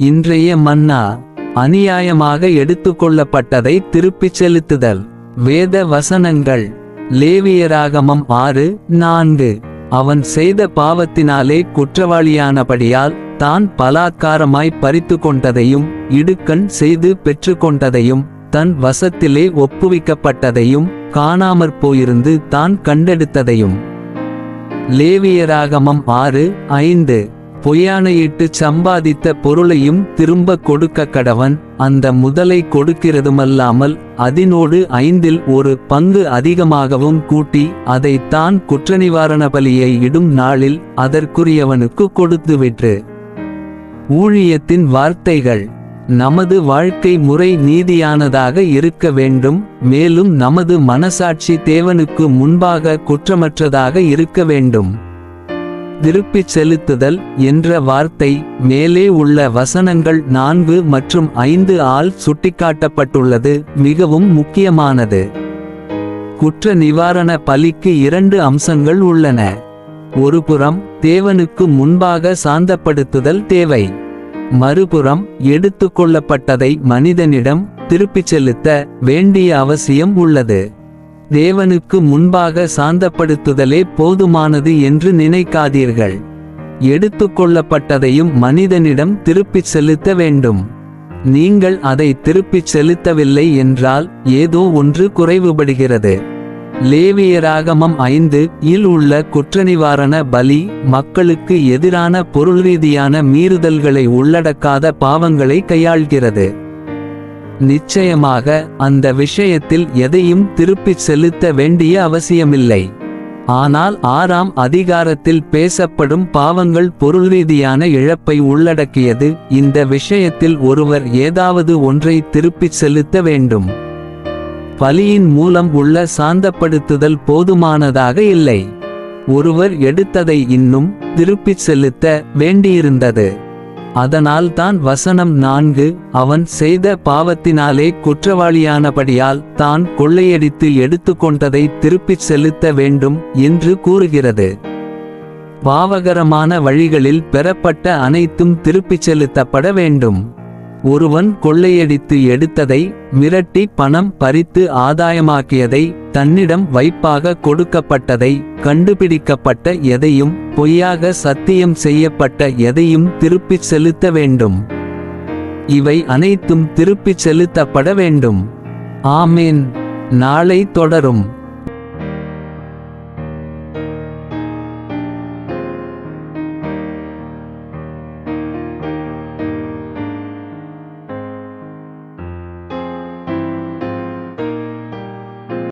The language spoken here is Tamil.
இன்றைய மன்னா அநியாயமாக எடுத்துக்கொள்ளப்பட்டதை திருப்பிச் செலுத்துதல். வேத வசனங்கள். லேவியராகமம் ஆறு நான்கு. அவன் செய்த பாவத்தினாலே குற்றவாளியானபடியால் தான் பலாத்காரமாய் பறித்து கொண்டதையும் இடுக்கண் செய்து பெற்றுக்கொண்டதையும் தன் வசத்திலே ஒப்புவிக்கப்பட்டதையும் காணாமற் போயிருந்து தான் கண்டெடுத்ததையும். லேவியராகமம் ஆறு ஐந்து. பொய்யானையிட்டுச் சம்பாதித்த பொருளையும் திரும்ப கொடுக்க கடவன். அந்த முதலை கொடுக்கிறதுமல்லாமல் அதனோடு ஐந்தில் ஒரு பங்கு அதிகமாகவும் கூட்டி அதை தான் குற்றநிவாரண பலியை இடும் நாளில் அதற்குரியவனுக்கு கொடுத்துவிற்று ஊழியத்தின் வார்த்தைகள் நமது வாழ்க்கை முறை நீதியானதாக இருக்க வேண்டும் மேலும் நமது மனசாட்சி தேவனுக்கு முன்பாக குற்றமற்றதாக இருக்க வேண்டும். திருப்பிச் செலுத்துதல் என்ற வார்த்தை மேலே உள்ள வசனங்கள் நான்கு மற்றும் ஐந்து ஆல் சுட்டிக்காட்டப்பட்டுள்ளது மிகவும் முக்கியமானது. குற்ற நிவாரண பலிக்கு இரண்டு அம்சங்கள் உள்ளன. ஒருபுறம் தேவனுக்கு முன்பாக சாந்தப்படுத்துதல் தேவை. மறுபுறம் எடுத்துக்கொள்ளப்பட்டதை மனிதனிடம் திருப்பிச் செலுத்த வேண்டிய அவசியம் உள்ளது. தேவனுக்கு முன்பாக சாந்தப்படுத்துதலே போதுமானது என்று நினைக்காதீர்கள். எடுத்துக்கொள்ளப்பட்டதையும் மனிதனிடம் திருப்பிச் செலுத்த வேண்டும். நீங்கள் அதை திருப்பிச் செலுத்தவில்லை என்றால் ஏதோ ஒன்று குறைவுபடுகிறது. லேவியராகமம் ஐந்து இல் உள்ள குற்றநிவாரண பலி மக்களுக்கு எதிரான பொருள் ரீதியான மீறுதல்களை உள்ளடக்காத பாவங்களை கையாள்கிறது. நிச்சயமாக அந்த விஷயத்தில் எதையும் திருப்பிச் செலுத்த வேண்டிய அவசியமில்லை. ஆனால் ஆறாம் அதிகாரத்தில் பேசப்படும் பாவங்கள் பொருள் ரீதியான இழப்பை உள்ளடக்கியது. இந்த விஷயத்தில் ஒருவர் ஏதாவது ஒன்றை திருப்பிச் செலுத்த வேண்டும். பலியின் மூலம் உள்ள சாந்தப்படுத்துதல் போதுமானதாக இல்லை. ஒருவர் எடுத்ததை இன்னும் திருப்பிச் செலுத்த வேண்டியிருந்தது. அதனால் தான் வசனம் நான்கு அவன் செய்த பாவத்தினாலே குற்றவாளியானபடியால் தான் கொள்ளையடித்து எடுத்துக்கொண்டதை திருப்பிச் செலுத்த வேண்டும் என்று கூறுகிறது. பாவகரமான வழிகளில் பெறப்பட்ட அனைத்தும் திருப்பிச் செலுத்தப்பட வேண்டும். ஒருவன் கொள்ளையடித்து எடுத்ததை மிரட்டி பணம் பறித்து ஆதாயமாக்கியதை தன்னிடம் வைப்பாக கொடுக்கப்பட்டதை கண்டுபிடிக்கப்பட்ட எதையும் பொய்யாக சத்தியம் செய்யப்பட்ட எதையும் திருப்பிச் செலுத்த வேண்டும். இவை அனைத்தும் திருப்பிச் செலுத்தப்பட வேண்டும். ஆமேன். நாளை தொடரும்.